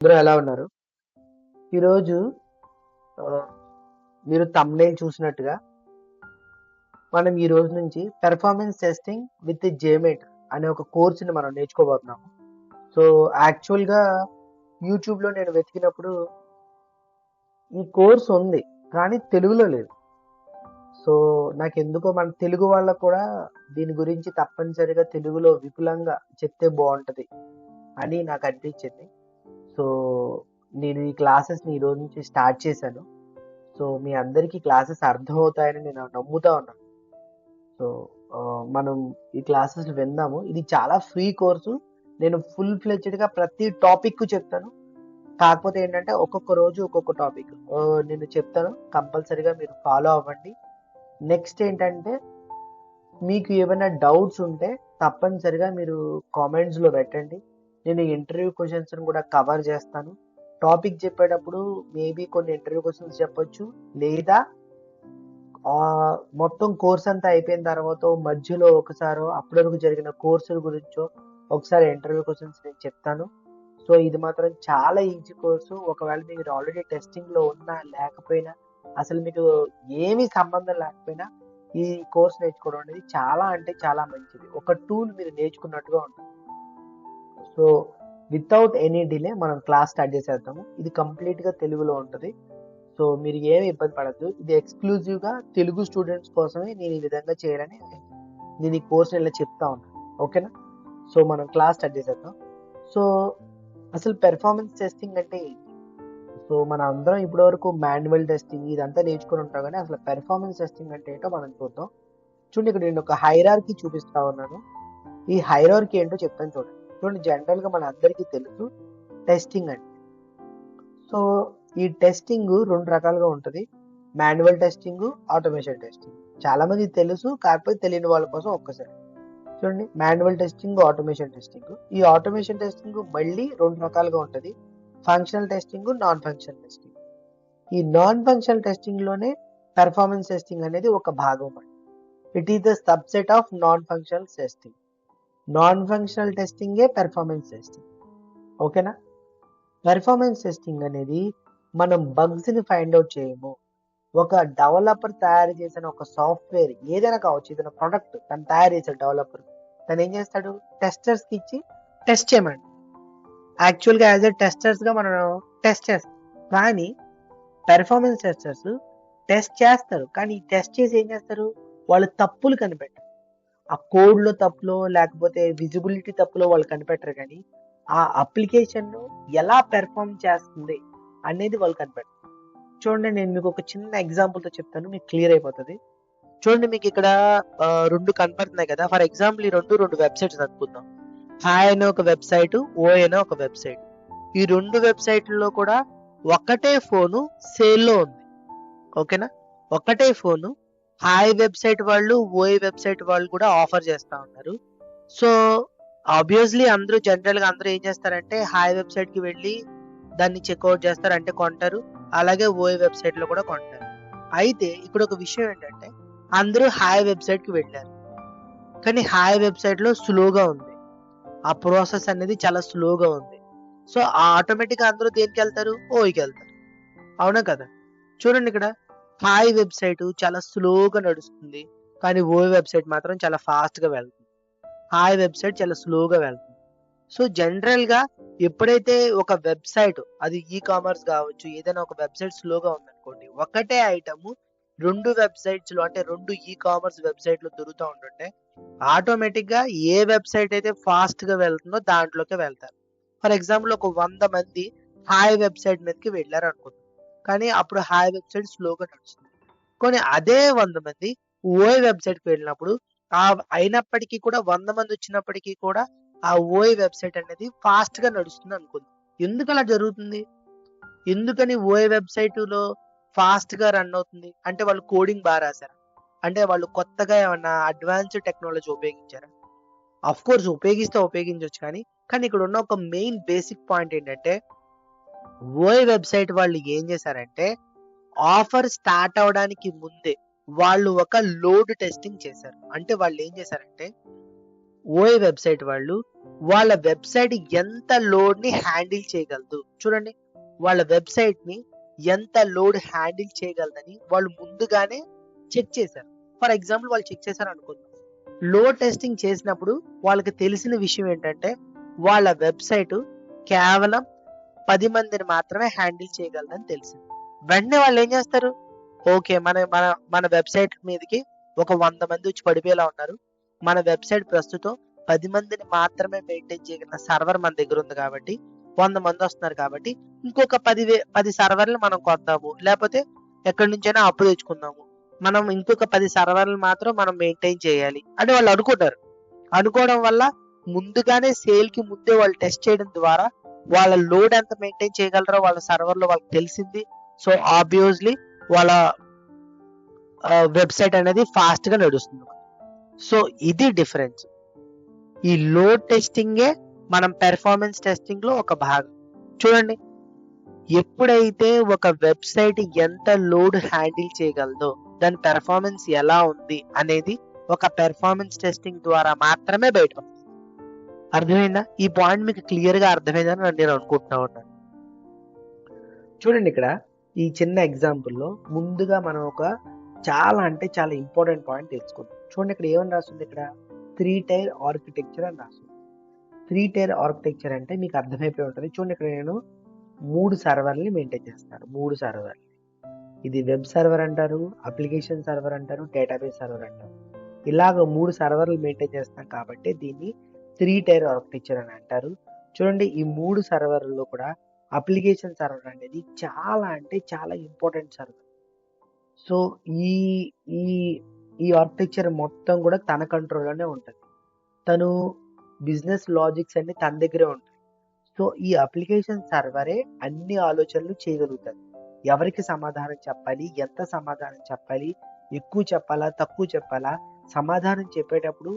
అందరూ ఎలా ఉన్నారు? ఈరోజు మీరు తమ్నేల్ చూసినట్టుగా మనం ఈ రోజు నుంచి పెర్ఫార్మెన్స్ టెస్టింగ్ విత్ జేమేట్ అనే ఒక కోర్సుని మనం నేర్చుకోబోతున్నాము. సో యాక్చువల్గా యూట్యూబ్లో నేను వెతికినప్పుడు ఈ కోర్స్ ఉంది కానీ తెలుగులో లేదు. సో నాకు ఎందుకో మన తెలుగు వాళ్ళకు కూడా దీని గురించి తప్పనిసరిగా తెలుగులో విపులంగా చెప్తే బాగుంటుంది అని నాకు అనిపించింది. సో నేను ఈ క్లాసెస్ని ఈ రోజు నుంచి స్టార్ట్ చేశాను. సో మీ అందరికీ క్లాసెస్ అర్థమవుతాయని నేను నమ్ముతా ఉన్నాను సో మనం ఈ క్లాసెస్ విందాము. ఇది చాలా ఫ్రీ కోర్సు. నేను ఫుల్ ఫ్లెడ్జ్డ్గా ప్రతి టాపిక్ చెప్తాను. కాకపోతే ఏంటంటే ఒక్కొక్క రోజు ఒక్కొక్క టాపిక్. నేను చెప్తాను. కంపల్సరీగా మీరు ఫాలో అవ్వండి. నెక్స్ట్ ఏంటంటే మీకు ఏమైనా డౌట్స్ ఉంటే తప్పనిసరిగా మీరు కామెంట్స్లో పెట్టండి. నేను ఇంటర్వ్యూ క్వశ్చన్స్ కూడా కవర్ చేస్తాను. టాపిక్ చెప్పేటప్పుడు మేబీ కొన్ని ఇంటర్వ్యూ క్వశ్చన్స్ చెప్పొచ్చు. లేదా మొత్తం కోర్స్ అంతా అయిపోయిన తర్వాత మధ్యలో ఒకసారి అప్పటి వరకు జరిగిన కోర్సుల గురించో ఒకసారి ఇంటర్వ్యూ క్వశ్చన్స్ నేను చెప్తాను. సో ఇది మాత్రం చాలా ఈజీ కోర్సు. ఒకవేళ మీరు ఆల్రెడీ టెస్టింగ్లో ఉన్నా లేకపోయినా అసలు మీకు ఏమీ సంబంధం లేకపోయినా ఈ కోర్స్ నేర్చుకోవడం అనేది చాలా అంటే చాలా మంచిది. ఒక టూల్ మీరు నేర్చుకున్నట్టుగా ఉంటుంది. సో వితౌట్ ఎనీ డిలే మనం క్లాస్ స్టార్ట్ చేసేద్దాము. ఇది కంప్లీట్గా తెలుగులో ఉంటుంది. సో మీరు ఏమి ఇబ్బంది పడద్దు. ఇది ఎక్స్క్లూజివ్గా తెలుగు స్టూడెంట్స్ కోసమే నేను ఈ విధంగా చేయాలని నేను ఈ కోర్స్ ఇలా చెప్తా ఉన్నాను ఓకేనా సో మనం క్లాస్ స్టార్ట్ చేసేద్దాం. సో అసలు పెర్ఫార్మెన్స్ టెస్టింగ్ అంటే సో మన అందరం ఇప్పటి వరకు మాన్యువల్ టెస్టింగ్ ఇదంతా నేర్చుకుని ఉంటాం కానీ అసలు పెర్ఫార్మెన్స్ టెస్టింగ్ అంటే ఏంటో మనం చూద్దాం. చూడండి ఇక్కడ నేను ఒక హైరార్కి చూపిస్తా ఉన్నాను. ఈ హైరార్కి ఏంటో చెప్తాను చూడండి. చూడండి జనరల్గా మన అందరికీ తెలుసు టెస్టింగ్ అంటే. సో ఈ టెస్టింగ్ రెండు రకాలుగా ఉంటుంది. Manual testing automation testing. చాలా మంది తెలుసు కాకపోతే తెలియని వాళ్ళ కోసం ఒక్కసారి. చూడండి మాన్యువల్ టెస్టింగ్ ఆటోమేషన్ టెస్టింగ్. ఈ ఆటోమేషన్ టెస్టింగ్ మళ్ళీ రెండు రకాలుగా ఉంటుంది. Functional testing non functional testing. ఈ నాన్ ఫంక్షనల్ టెస్టింగ్లోనే పెర్ఫార్మెన్స్ టెస్టింగ్ అనేది ఒక భాగం it is the subset of non functional testing. Non functional టెస్టింగే performance testing ఓకేనా పెర్ఫార్మెన్స్ టెస్టింగ్ అనేది మనం బగ్స్ని ఫైండ్ అవుట్ చేయము. ఒక డెవలపర్ తయారు చేసిన ఒక సాఫ్ట్వేర్ ఏదైనా కావచ్చు ఏదైనా ప్రొడక్ట్ తను తయారు చేశాడు డెవలపర్ తను ఏం చేస్తాడు? టెస్టర్స్కి ఇచ్చి టెస్ట్ చేయమండి యాక్చువల్గా యాజ్ ఎ టెస్టర్స్గా మనం టెస్ట్ చేస్తాం. కానీ పెర్ఫార్మెన్స్ టెస్టర్స్ టెస్ట్ చేస్తారు. కానీ టెస్ట్ చేసి ఏం చేస్తారు? వాళ్ళు తప్పులు కనిపెట్టారు. ఆ కోడ్లో తప్పులో లేకపోతే విజిబిలిటీ తప్పులో వాళ్ళు కనిపెట్టరు కానీ ఆ అప్లికేషన్ను ఎలా పెర్ఫార్మ్ చేస్తుంది అనేది వాళ్ళు కనిపెట్టరు చూడండి నేను మీకు ఒక చిన్న ఎగ్జాంపుల్తో చెప్తాను మీకు క్లియర్ అయిపోతుంది. చూడండి మీకు ఇక్కడ రెండు కనపడుతున్నాయి కదా. ఫర్ ఎగ్జాంపుల్ ఈ రెండు రెండు వెబ్సైట్స్ అనుకుందాం. హాయ్ అనే ఒక వెబ్సైట్ ఓ అనే ఒక వెబ్సైట్. ఈ రెండు వెబ్సైట్లలో కూడా ఒకటే ఫోను సేల్లో ఉంది. ఓకేనా? ఒకటే ఫోను హాయ్ వెబ్సైట్ వాళ్ళు ఓయ్ వెబ్సైట్ వాళ్ళు కూడా ఆఫర్ చేస్తూ ఉన్నారు. సో ఆబ్వియస్లీ అందరూ జనరల్గా అందరూ ఏం చేస్తారంటే హాయ్ వెబ్సైట్కి వెళ్ళి దాన్ని చెక్అవుట్ చేస్తారు అంటే కొంటారు. అలాగే ఓయ్ వెబ్సైట్లో కూడా కొంటారు. అయితే ఇక్కడ ఒక విషయం ఏంటంటే అందరూ హాయ్ వెబ్సైట్కి వెళ్ళారు. కానీ హాయ్ వెబ్సైట్లో స్లోగా ఉంది. ఆ ప్రాసెస్ అనేది చాలా స్లోగా ఉంది. సో ఆటోమేటిక్గా అందరూ దేనికి వెళ్తారు ఓయికి వెళ్తారు. అవునా కదా? చూడండి ఇక్కడ. హాయ్ వెబ్సైట్ చాలా స్లోగా నడుస్తుంది. కానీ ఓ వెబ్సైట్ మాత్రం చాలా ఫాస్ట్గా వెళ్తుంది. హాయ్ వెబ్సైట్ చాలా స్లోగా వెళ్తుంది. సో జనరల్గా ఎప్పుడైతే ఒక వెబ్సైట్ అది ఈ కామర్స్ కావచ్చు ఏదైనా ఒక వెబ్సైట్ స్లోగా ఉందనుకోండి ఒకటే ఐటమ్ రెండు వెబ్సైట్స్లో అంటే రెండు ఈ కామర్స్ వెబ్సైట్లో దొరుకుతూ ఉంటుంటే ఆటోమేటిక్గా ఏ వెబ్సైట్ అయితే ఫాస్ట్గా వెళ్తుందో దాంట్లోకి వెళ్తారు. ఫర్ ఎగ్జాంపుల్ ఒక వంద మంది హాయ్ వెబ్సైట్ మీదకి వెళ్ళారు అనుకుందాం కానీ అప్పుడు హాయ్ వెబ్సైట్ స్లోగా నడుస్తుంది కానీ అదే వంద మంది ఓయ్ వెబ్సైట్కి వెళ్ళినప్పుడు ఆ అయినప్పటికీ కూడా వంద మంది వచ్చినప్పటికీ కూడా ఆ ఓయ్ వెబ్సైట్ అనేది ఫాస్ట్గా నడుస్తుంది అనుకుందాం. ఎందుకు అలా జరుగుతుంది? ఎందుకని ఓయ్ వెబ్సైట్లో ఫాస్ట్గా ఫాస్ట్గా రన్ అవుతుంది? అంటే వాళ్ళు కోడింగ్ బాగా రాశారు? అంటే వాళ్ళు కొత్తగా ఏమన్నా అడ్వాన్స్డ్ టెక్నాలజీ ఉపయోగించారా? అఫ్ కోర్స్ ఉపయోగిస్తే ఉపయోగించవచ్చు కానీ కానీ ఇక్కడ ఉన్న ఒక మెయిన్ బేసిక్ పాయింట్ ఏంటంటే ఓయ్ వెబ్సైట్ వాళ్ళు ఏం చేశారంటే ఆఫర్ స్టార్ట్ అవడానికి ముందే వాళ్ళు ఒక లోడ్ టెస్టింగ్ చేశారు. అంటే వాళ్ళు ఏం చేశారంటే ఓయ్ వెబ్సైట్ వాళ్ళు వాళ్ళ వెబ్సైట్ ఎంత లోడ్ని హ్యాండిల్ చేయగలదు. చూడండి వాళ్ళ వెబ్సైట్ని ఎంత లోడ్ హ్యాండిల్ చేయగలదని వాళ్ళు ముందుగానే చెక్ చేశారు. ఫర్ ఎగ్జాంపుల్ వాళ్ళు చెక్ చేశారు అనుకుందాం. లోడ్ టెస్టింగ్ చేసినప్పుడు వాళ్ళకి తెలిసిన విషయం ఏంటంటే వాళ్ళ వెబ్సైట్ కేవలం పది మందిని మాత్రమే హ్యాండిల్ చేయగలదని తెలిసింది. వెంటనే వాళ్ళు ఏం చేస్తారు? ఓకే మన మన మన వెబ్సైట్ మీదకి ఒక వంద మంది వచ్చి పడిపోయేలా ఉన్నారు. మన వెబ్సైట్ ప్రస్తుతం పది మందిని మాత్రమే మెయింటైన్ చేయగలిగిన సర్వర్ మన దగ్గర ఉంది కాబట్టి వంద మంది వస్తున్నారు కాబట్టి ఇంకొక పది వే పది సర్వర్లు మనం కొందాము. లేకపోతే ఎక్కడి నుంచైనా అప్పు తెచ్చుకుందాము. మనం ఇంకొక పది సర్వర్లు మాత్రం మనం మెయింటైన్ చేయాలి అని వాళ్ళు అనుకుంటారు. అనుకోవడం వల్ల ముందుగానే సేల్కి ముందే వాళ్ళు టెస్ట్ చేయడం ద్వారా వాళ్ళ లోడ్ ఎంత మెయింటైన్ చేయగలరో వాళ్ళ సర్వర్లో వాళ్ళకి తెలిసింది. సో ఆబ్వియస్లీ వాళ్ళ వెబ్సైట్ అనేది ఫాస్ట్గా నడుస్తుంది. సో ఇది డిఫరెన్స్ ఈ లోడ్ టెస్టింగే మనం పెర్ఫార్మెన్స్ టెస్టింగ్లో ఒక భాగం. చూడండి. ఎప్పుడైతే ఒక వెబ్సైట్ ఎంత లోడ్ హ్యాండిల్ చేయగలదో దాని పెర్ఫార్మెన్స్ ఎలా ఉంది అనేది ఒక పెర్ఫార్మెన్స్ టెస్టింగ్ ద్వారా మాత్రమే బయట అర్థమైందా? ఈ పాయింట్ మీకు క్లియర్గా అర్థమైందని నేను అనుకుంటున్నా ఉన్నాను చూడండి ఇక్కడ ఈ చిన్న ఎగ్జాంపుల్లో ముందుగా మనం ఒక చాలా అంటే చాలా ఇంపార్టెంట్ పాయింట్ తెలుసుకుందాం. చూడండి ఇక్కడ ఏమని రాస్తుంది ఇక్కడ? త్రీ టైర్ ఆర్కిటెక్చర్ అని రాస్తుంది. త్రీ టైర్ ఆర్కిటెక్చర్ అంటే మీకు అర్థమైపోయి ఉంటుంది. చూడండి ఇక్కడ నేను మూడు సర్వర్ని మెయింటైన్ చేస్తాను. మూడు సర్వర్లు ఇది వెబ్ సర్వర్ అంటారు అప్లికేషన్ సర్వర్ అంటారు డేటాబేస్ సర్వర్ అంటారు. ఇలాగ మూడు సర్వర్లు మెయింటైన్ చేస్తాం కాబట్టి దీన్ని త్రీ టైర్ ఆర్కిటెక్చర్ అని అంటారు. చూడండి ఈ మూడు సర్వర్లలో కూడా అప్లికేషన్ సర్వర్ అనేది చాలా అంటే చాలా ఇంపార్టెంట్ సర్వర్. సో ఈ ఈ ఈ ఆర్కిటెక్చర్ మొత్తం కూడా తన కంట్రోల్లోనే ఉంటుంది. తను బిజినెస్ లాజిక్స్ అన్ని తన దగ్గరే ఉంటాయి సో ఈ అప్లికేషన్ సర్వరే అన్ని ఆలోచనలు చేయగలుగుతుంది ఎవరికి సమాధానం చెప్పాలి ఎంత సమాధానం చెప్పాలి ఎక్కువ చెప్పాలా తక్కువ చెప్పాలా సమాధానం చెప్పేటప్పుడు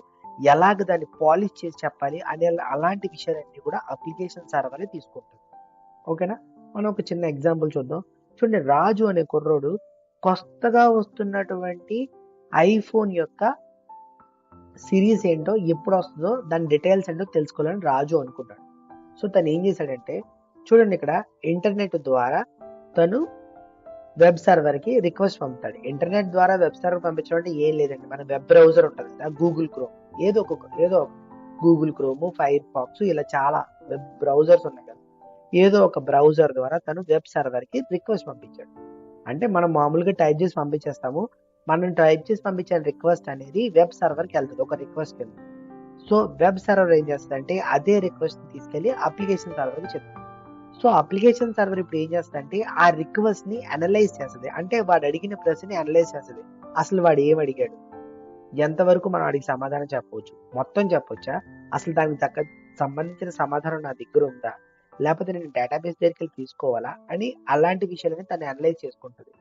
ఎలాగ దాన్ని పాలిష్ చేసి చెప్పాలి అనే అలాంటి విషయాలన్నీ కూడా అప్లికేషన్ సర్వరే తీసుకుంటుంది. ఓకేనా? మనం ఒక చిన్న ఎగ్జాంపుల్ చూద్దాం. చూడండి రాజు అనే కుర్రోడు కొత్తగా వస్తున్నటువంటి ఐఫోన్ యొక్క సిరీస్ ఏంటో ఎప్పుడు వస్తుందో దాని డీటెయిల్స్ ఏంటో తెలుసుకోవాలని రాజు అనుకున్నాడు సో తను ఏం చేశాడంటే చూడండి ఇక్కడ ఇంటర్నెట్ ద్వారా తను వెబ్ సర్వర్కి రిక్వెస్ట్ పంపుతాడు. ఇంటర్నెట్ ద్వారా వెబ్ సర్వర్ పంపించడం అంటే ఏం లేదండి. మన వెబ్ బ్రౌజర్ ఉంటుంది గూగుల్ క్రోమ్. ఏదో ఒక ఏదో గూగుల్ క్రోమ్ ఫైర్ ఫాక్స్ ఇలా చాలా వెబ్ బ్రౌజర్స్ ఉన్నాయి కదా. ఏదో ఒక బ్రౌజర్ ద్వారా తను వెబ్ సర్వర్కి రిక్వెస్ట్ పంపించాడు. అంటే మనం మామూలుగా టైప్ చేసి పంపించేస్తాము. మనం టైప్ చేసి పంపించే రిక్వెస్ట్ అనేది వెబ్ సర్వర్కి వెళ్తుంది. ఒక రిక్వెస్ట్ కింద. సో వెబ్ సర్వర్ ఏం చేస్తుందంటే అదే రిక్వెస్ట్ తీసుకెళ్ళి అప్లికేషన్ సర్వర్కి చెప్తుంది. సో అప్లికేషన్ సర్వర్ ఇప్పుడు ఏం చేస్తుందంటే ఆ రిక్వెస్ట్ని అనలైజ్ చేస్తుంది. అంటే వాడు అడిగిన ప్రశ్న అనలైజ్ చేస్తుంది. అసలు వాడు ఏం అడిగాడు? ఎంతవరకు మనం వాడికి సమాధానం చెప్పవచ్చు? మొత్తం చెప్పొచ్చా? అసలు దానికి తగ్గ సంబంధించిన సమాధానం నా దగ్గర ఉందా? లేకపోతే నేను డేటాబేస్ దగ్గరికి తీసుకోవాలా? అని అలాంటి విషయాలని తను అనలైజ్ చేసుకుంటుంది.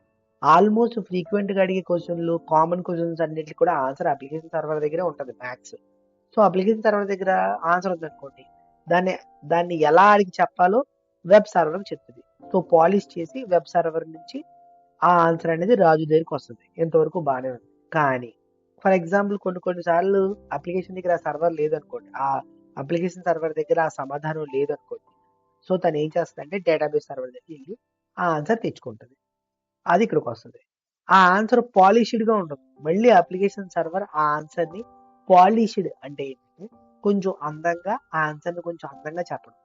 ఆల్మోస్ట్ ఫ్రీక్వెంట్గా అడిగే క్వశ్చన్లు కామన్ క్వశ్చన్స్ అన్నిటికి కూడా ఆన్సర్ అప్లికేషన్ సర్వర్ దగ్గరే ఉంటుంది మ్యాథ్స్ సో అప్లికేషన్ సర్వర్ దగ్గర ఆన్సర్ ఉందనుకోండి దాన్ని దాన్ని ఎలా అడిగి చెప్పాలో వెబ్ సర్వర్ చెప్తుంది. సో పాలిష్ చేసి వెబ్ సర్వర్ నుంచి ఆ ఆన్సర్ అనేది రాజు దగ్గరికి వస్తుంది. ఎంతవరకు బాగానే ఉంది. కానీ ఫర్ ఎగ్జాంపుల్ కొన్ని కొన్ని సార్లు అప్లికేషన్ దగ్గర ఆ సర్వర్ లేదనుకోండి ఆ అప్లికేషన్ సర్వర్ దగ్గర ఆ సమాధానం లేదనుకోండి సో తను ఏం చేస్తుందంటే డేటాబేస్ సర్వర్ దగ్గర వెళ్ళి ఆ ఆన్సర్ తెచ్చుకుంటుంది. అది ఇక్కడికి వస్తుంది. ఆ ఆన్సర్ పాలిష్డ్గా ఉంటుంది. మళ్ళీ అప్లికేషన్ సర్వర్ ఆ ఆన్సర్ని పాలిష్డ్ అంటే ఏంటంటే కొంచెం అందంగా ఆ ఆన్సర్ని కొంచెం అందంగా చెప్పడం.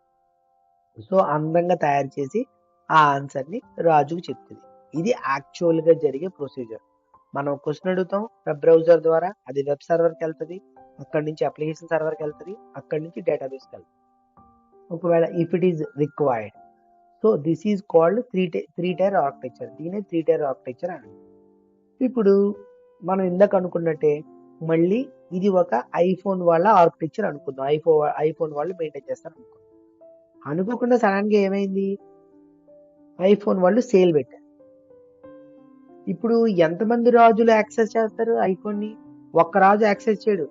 సో అందంగా తయారు చేసి ఆ ఆన్సర్ని రాజుకు చెప్తుంది. ఇది యాక్చువల్గా జరిగే ప్రొసీజర్ మనం క్వశ్చన్ అడుగుతాం వెబ్ బ్రౌజర్ ద్వారా అది వెబ్ సర్వర్కి వెళ్తుంది అక్కడి నుంచి అప్లికేషన్ సర్వర్కి వెళ్తుంది అక్కడి నుంచి డేటాబేస్కి వెళ్తుంది. ఒకవేళ if it is required so this is called three tier three tier architecture దీనే three tier architecture అని ఇప్పుడు మనం ఇందాక అనుకున్నట్టే మళ్ళీ ఇది ఒక ఐఫోన్ వాళ్ళ ఆర్కిటెక్చర్ అనుకుందాం. ఐఫోన్ ఐఫోన్ వాళ్ళు మెయింటైన్ చేస్తారు అనుకుందాం అనుకోకుండా సడన్గా ఏమైంది? ఐఫోన్ వాళ్ళు సేల్ పెట్టారు. ఇప్పుడు ఎంతమంది రాజులు యాక్సెస్ చేస్తారు ఐకోన్ని? ఒక్క రాజు యాక్సెస్ చేయడు.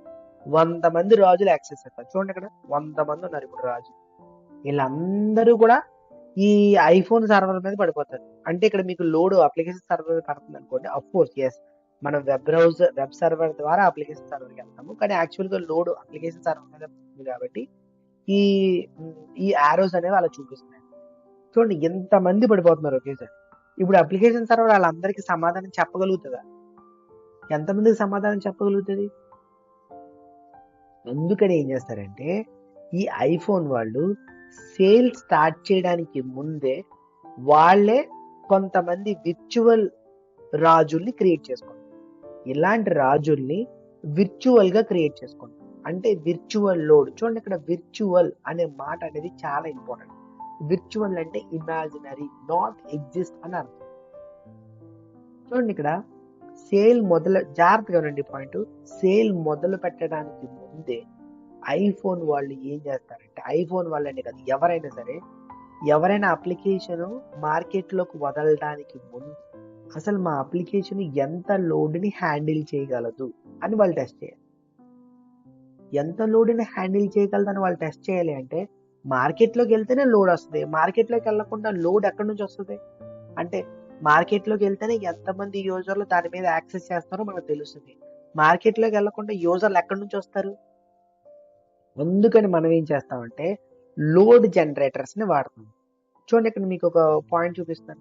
వంద మంది రాజులు యాక్సెస్ చేస్తారు. చూడండి ఇక్కడ వంద మంది ఉన్నారు ఇప్పుడు రాజు. వీళ్ళందరూ కూడా ఈ ఐఫోన్ సర్వర్ మీద పడిపోతారు. అంటే ఇక్కడ మీకు లోడ్ అప్లికేషన్ సర్వర్ పడుతుంది అనుకోండి. అఫ్ కోర్స్ ఎస్ మనం వెబ్ బ్రౌజర్ వెబ్ సర్వర్ ద్వారా అప్లికేషన్ సర్వర్కి వెళ్తాము. కానీ యాక్చువల్గా లోడ్ అప్లికేషన్ సర్వర్ మీద ఉంది కాబట్టి ఈ ఈ ఆరోస్ అనేవి అలా చూపిస్తున్నాయి. చూడండి ఎంతమంది పడిపోతున్నారు ఒకేసారి. ఇప్పుడు అప్లికేషన్ సర్వర్ వాళ్ళందరికీ సమాధానం చెప్పగలుగుతుందా? ఎంతమందికి సమాధానం చెప్పగలుగుతుంది? అందుకని ఏం చేస్తారంటే ఈ ఐఫోన్ వాళ్ళు సేల్ స్టార్ట్ చేయడానికి ముందే వాళ్ళే కొంతమంది విర్చువల్ రాజుల్ని క్రియేట్ చేసుకుంటారు. ఇలాంటి రాజుల్ని విర్చువల్గా క్రియేట్ చేసుకుంటారు. అంటే విర్చువల్ లోడ్. చూడండి ఇక్కడ విర్చువల్ అనే మాట అనేది చాలా ఇంపార్టెంట్. విర్చువల్ అంటే ఇమాజినరీ నాట్ ఎగ్జిస్ట్ అని అర్థం. చూడండి ఇక్కడ సేల్ మొదలు జాగ్రత్తగా ఉండండి పాయింట్ సేల్ మొదలు పెట్టడానికి ముందే ఐఫోన్ వాళ్ళు ఏం చేస్తారంటే ఐఫోన్ వాళ్ళనే కాదు ఎవరైనా సరే ఎవరైనా అప్లికేషన్ మార్కెట్లోకి వదలడానికి ముందు అసలు మా అప్లికేషన్ ఎంత లోడ్ని హ్యాండిల్ చేయగలదు అని వాళ్ళు టెస్ట్ చేయాలి. ఎంత లోడ్ని హ్యాండిల్ చేయగలదని వాళ్ళు టెస్ట్ చేయాలి అంటే మార్కెట్లోకి వెళ్తేనే లోడ్ వస్తుంది. మార్కెట్లోకి వెళ్ళకుండా లోడ్ ఎక్కడి నుంచి వస్తుంది? అంటే మార్కెట్లోకి వెళ్తేనే ఎంతమంది యూజర్లు దాని మీద యాక్సెస్ చేస్తారో మనకు తెలుస్తుంది. మార్కెట్లోకి వెళ్ళకుండా యూజర్లు ఎక్కడి నుంచి వస్తారు? అందుకని మనం ఏం చేస్తామంటే లోడ్ జనరేటర్స్ని వాడుతాం చూడండి ఇక్కడ మీకు ఒక పాయింట్ చూపిస్తాను.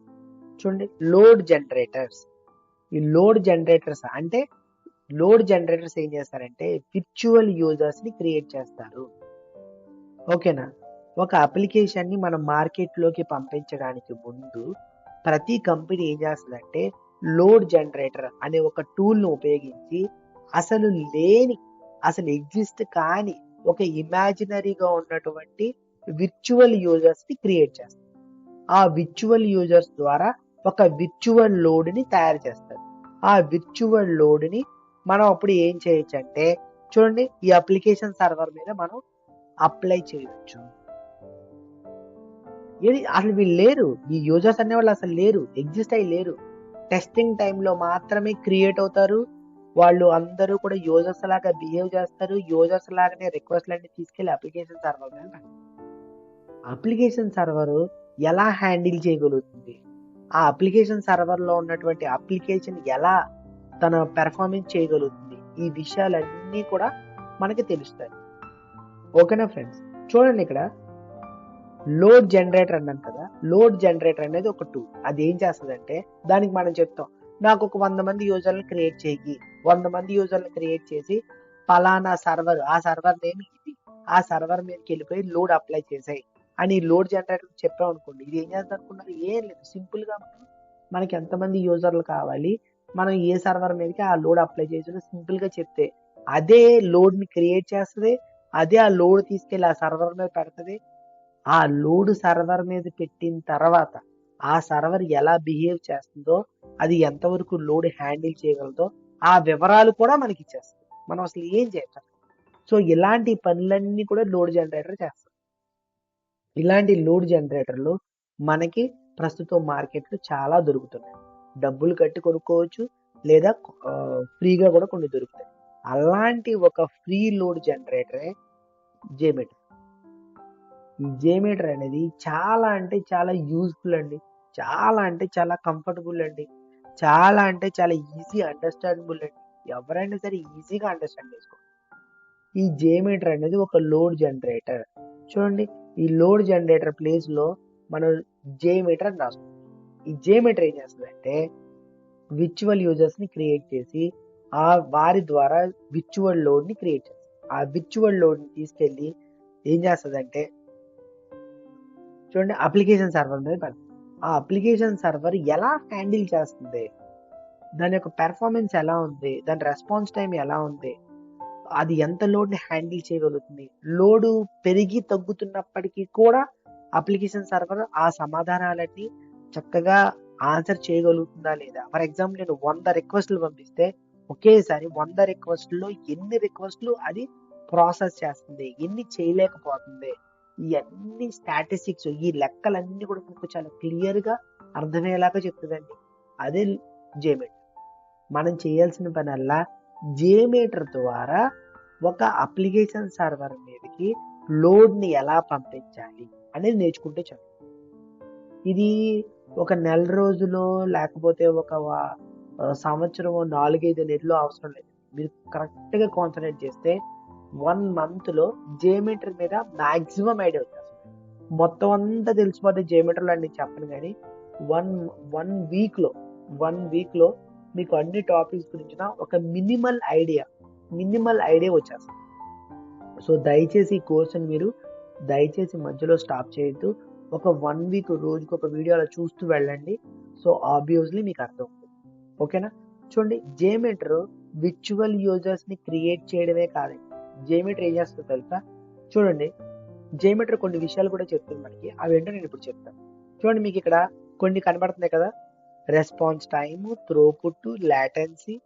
చూడండి లోడ్ జనరేటర్స్. ఈ లోడ్ జనరేటర్స్ అంటే లోడ్ జనరేటర్స్ ఏం చేస్తారంటే విర్చువల్ యూజర్స్ని క్రియేట్ చేస్తారు. ఓకేనా? ఒక అప్లికేషన్ని మనం మార్కెట్లోకి పంపించడానికి ముందు ప్రతి కంపెనీ ఏం చేస్తుందంటే లోడ్ జనరేటర్ అనే ఒక టూల్ను ఉపయోగించి అసలు లేని అసలు ఎగ్జిస్ట్ కాని ఒక ఇమాజినరీగా ఉన్నటువంటి విర్చువల్ యూజర్స్ని క్రియేట్ చేస్తారు ఆ విర్చువల్ యూజర్స్ ద్వారా ఒక విర్చువల్ లోడ్ని తయారు చేస్తారు. ఆ విర్చువల్ లోడ్ని మనం అప్పుడు ఏం చేయొచ్చు అంటే చూడండి ఈ అప్లికేషన్ సర్వర్ మీద మనం అప్లై చేయవచ్చు ఏది అసలు వీళ్ళు లేరు? ఈ యూజర్స్ అనే వాళ్ళు అసలు లేరు. ఎగ్జిస్ట్ అయ్యి లేరు. టెస్టింగ్ టైంలో మాత్రమే క్రియేట్ అవుతారు. వాళ్ళు అందరూ కూడా యూజర్స్ లాగా బిహేవ్ చేస్తారు. యూజర్స్ లాగానే రిక్వెస్ట్ అన్ని తీసుకెళ్ళి అప్లికేషన్ సర్వర్ మీద అప్లికేషన్ సర్వర్ ఎలా హ్యాండిల్ చేయగలుగుతుంది? ఆ అప్లికేషన్ సర్వర్లో ఉన్నటువంటి అప్లికేషన్ ఎలా తన పెర్ఫార్మెన్స్ చేయగలుగుతుంది? ఈ విషయాలన్నీ కూడా మనకి తెలుస్తాయి. ఓకేనా ఫ్రెండ్స్ చూడండి ఇక్కడ లోడ్ జనరేటర్ అన్నాను కదా లోడ్ జనరేటర్ అనేది ఒక టూల్ అది ఏం చేస్తుందంటే దానికి మనం చెప్తాం నాకు ఒక వంద మంది యూజర్లు క్రియేట్ చేయి. వంద మంది యూజర్లు క్రియేట్ చేసి పలానా సర్వర్ ఆ సర్వర్ నేమ్ ఇది ఆ సర్వర్ మీదకి వెళ్ళిపోయి లోడ్ అప్లై చేసాయి. అని లోడ్ జనరేటర్ చెప్పాం అనుకోండి ఇది ఏం చేద్దాం అనుకున్నారు ఏం లేదు సింపుల్గా మనం మనకి ఎంతమంది యూజర్లు కావాలి మనం ఏ సర్వర్ మీదకి ఆ లోడ్ అప్లై చేసి సింపుల్గా చెప్తే అదే లోడ్ని క్రియేట్ చేస్తుంది అదే ఆ లోడ్ తీసుకెళ్ళి ఆ సర్వర్ మీద పెడుతుంది ఆ లోడ్ సర్వర్ మీద పెట్టిన తర్వాత ఆ సర్వర్ ఎలా బిహేవ్ చేస్తుందో అది ఎంతవరకు లోడ్ హ్యాండిల్ చేయగలదో ఆ వివరాలు కూడా మనకి ఇచ్చేస్తుంది. మనం అసలు ఏం చేస్తాం సో ఇలాంటి పనులన్నీ కూడా లోడ్ జనరేటర్ చేస్తాం ఇలాంటి లోడ్ జనరేటర్లు మనకి ప్రస్తుతం మార్కెట్లో చాలా దొరుకుతున్నాయి. డబ్బులు కట్టి కొనుక్కోవచ్చు లేదా ఫ్రీగా కూడా కొన్ని దొరుకుతాయి. అలాంటి ఒక ఫ్రీ లోడ్ జనరేటరే జేమీటర్ జేమీటర్ అనేది చాలా అంటే చాలా యూజ్ఫుల్ అండి. చాలా అంటే చాలా కంఫర్టబుల్ అండి. చాలా అంటే చాలా ఈజీ అండర్స్టాండబుల్ అండి. ఎవరైనా సరే ఈజీగా అండర్స్టాండ్ చేసుకోండి ఈ జేమీటర్ అనేది ఒక లోడ్ జనరేటర్ చూడండి ఈ లోడ్ జనరేటర్ ప్లేస్లో మనం జేమీటర్ అని రాస్తాం. ఈ జేమీటర్ ఏం చేస్తుందంటే విర్చువల్ యూజర్స్ని క్రియేట్ చేసి ఆ వారి ద్వారా విర్చువల్ లోడ్ని క్రియేట్ చేస్తుంది. ఆ విర్చువల్ లోడ్ని తీసుకెళ్ళి ఏం చేస్తుందంటే చూడండి అప్లికేషన్ సర్వర్ మీద పెడతాం ఆ అప్లికేషన్ సర్వర్ ఎలా హ్యాండిల్ చేస్తుంది? దాని యొక్క పెర్ఫార్మెన్స్ ఎలా ఉంది? దాని రెస్పాన్స్ టైం ఎలా ఉంది? అది ఎంత లోడ్ని హ్యాండిల్ చేయగలుగుతుంది? లోడు పెరిగి తగ్గుతున్నప్పటికీ కూడా అప్లికేషన్ సర్వర్ ఆ సమాధానాలన్నీ చక్కగా ఆన్సర్ చేయగలుగుతుందా లేదా? ఫర్ ఎగ్జాంపుల్ నేను వంద రిక్వెస్ట్లు పంపిస్తే ఒకేసారి వంద రిక్వెస్ట్లో ఎన్ని రిక్వెస్ట్లు అది ప్రాసెస్ చేస్తుంది? ఎన్ని చేయలేకపోతుంది? ఇవన్నీ స్టాటిస్టిక్స్ ఈ లెక్కలన్నీ కూడా మనకు చాలా క్లియర్గా అర్థమయ్యేలాగా చెప్తుందండి. అదే జేమీటర్ మనం చేయాల్సిన పని అల్లా జేమీటర్ ద్వారా ఒక అప్లికేషన్ సర్వర్ మీదకి లోడ్ని ఎలా పంపించాలి అనేది నేర్చుకుంటే చాలు. ఇది ఒక నెల రోజులో లేకపోతే ఒక సంవత్సరం నాలుగైదు నెలలు అవసరం లేదు. మీరు కరెక్ట్గా కాన్సన్ట్రేట్ చేస్తే వన్ మంత్లో జేమీటర్ మీద మ్యాక్సిమం ఐడియా వచ్చేస్తుంది. మొత్తం అంతా తెలిసిపోతే జేమీటర్లో అని చెప్పను కానీ వన్ వన్ వీక్లో వన్ వీక్లో మీకు అన్ని టాపిక్స్ గురించిన ఒక మినిమల్ ఐడియా మినిమల్ ఐడియా వచ్చేస్తుంది. సో దయచేసి ఈ కోర్సుని మీరు దయచేసి మధ్యలో స్టాప్ చేయొద్దు. ఒక వన్ వీక్ రోజుకి ఒక వీడియో అలా చూస్తూ వెళ్ళండి. సో ఆబ్వియస్లీ మీకు అర్థం ఓకేనా? చూడండి జేమీటర్ విర్చువల్ యూజర్స్ని క్రియేట్ చేయడమే కాదండి. జేమీటర్ ఏం చేస్తుందో తెలుసా? చూడండి జేమీటర్ కొన్ని విషయాలు కూడా చెప్తుంది మనకి. అవి ఏంటో నేను ఇప్పుడు చెప్తాను చూడండి మీకు ఇక్కడ కొన్ని కనబడుతున్నాయి కదా? Response time throughput latency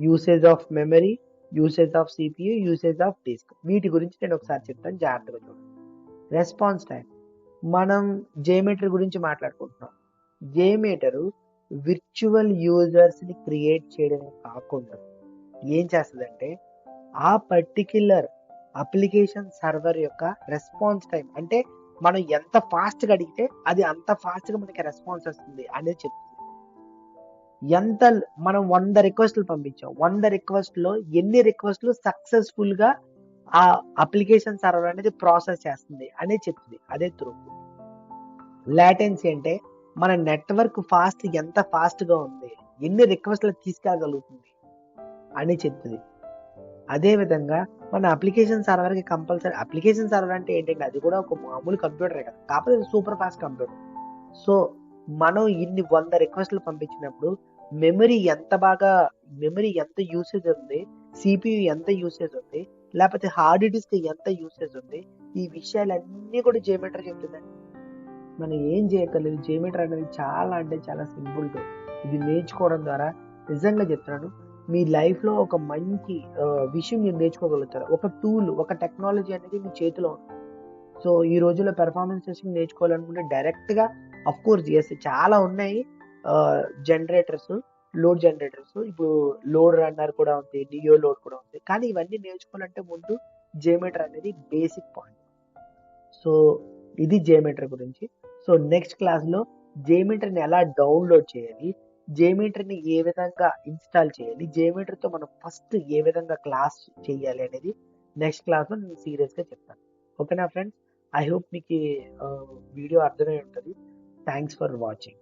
usage of memory usage of CPU usage of disk వీటి గురించి నేను ఒకసారి చెప్తాను జాగ్రత్తగా చూడండి. రెస్పాన్స్ టైం మనం జేమీటర్ గురించి మాట్లాడుకుంటున్నాం. జేమీటర్ విర్చువల్ యూజర్స్ని క్రియేట్ చేయడమే కాకుండా ఏం చేస్తుందంటే ఆ పర్టిక్యులర్ అప్లికేషన్ సర్వర్ యొక్క రెస్పాన్స్ టైం అంటే మనం ఎంత ఫాస్ట్గా అడిగితే అది అంత ఫాస్ట్గా మనకి రెస్పాన్స్ వస్తుంది అనేది చెప్తుంది. ఎంత మనం వంద రిక్వెస్ట్లు పంపించాం. వంద రిక్వెస్ట్లో ఎన్ని రిక్వెస్ట్లు సక్సెస్ఫుల్గా ఆ అప్లికేషన్ సర్వర్ అనేది ప్రాసెస్ చేస్తుంది అనేది చెప్తుంది. అదే త్రూపుట్ లాటెన్సీ అంటే మన నెట్వర్క్ ఫాస్ట్ ఎంత ఫాస్ట్గా ఉంది ఎన్ని రిక్వెస్ట్లు తీసుకెళ్ళగలుగుతుంది అని చెప్తుంది. అదే విధంగా మన అప్లికేషన్ సర్వర్కి కంపల్సరీ అప్లికేషన్ సర్వర్ అంటే ఏంటంటే అది కూడా ఒక మామూలు కంప్యూటరే కదా. కాకపోతే సూపర్ ఫాస్ట్ కంప్యూటర్. సో మనం ఇన్ని వంద రిక్వెస్ట్లు పంపించినప్పుడు మెమరీ ఎంత బాగా మెమరీ ఎంత యూసేజ్ ఉంది సిపియు ఎంత యూసేజ్ ఉంది లేకపోతే హార్డ్ డిస్క్ ఎంత యూసేజ్ ఉంది ఈ విషయాలన్నీ కూడా జేమీటర్ చెప్తుందండి. మనం ఏం చేయగలదు జేమీటర్ అనేది చాలా అంటే చాలా సింపుల్ ఇది నేర్చుకోవడం ద్వారా నిజంగా చెప్తున్నాను. మీ లైఫ్లో ఒక మంచి విషయం మీరు నేర్చుకోగలుగుతారు. ఒక టూల్ ఒక టెక్నాలజీ అనేది మీ చేతిలో ఉంది. సో ఈ రోజుల్లో పెర్ఫార్మెన్స్ టెస్టింగ్ నేర్చుకోవాలనుకుంటే డైరెక్ట్గా అఫ్కోర్స్ అఫ్ కోర్స్ ఎస్ చాలా ఉన్నాయి. జనరేటర్స్ లోడ్ జనరేటర్స్ ఇప్పుడు లోడ్ రన్నర్ కూడా ఉంది డియో లోడ్ కూడా ఉంది. కానీ ఇవన్నీ నేర్చుకోవాలంటే ముందు జేమీటర్ అనేది బేసిక్ పాయింట్ సో ఇది జేమీటర్ గురించి. సో నెక్స్ట్ క్లాస్లో లో ఎలా డౌన్లోడ్ చేయాలి? జేమీటర్ని ఏ విధంగా ఇన్స్టాల్ చేయాలి? జేమీటర్తో మనం ఫస్ట్ ఏ విధంగా క్లాస్ చేయాలి అనేది నెక్స్ట్ క్లాస్లో నేను సీరియస్గా చెప్తాను. ఓకేనా ఫ్రెండ్స్ ఐ హోప్ మీకు వీడియో అర్థమై ఉంటుంది. Thanks for watching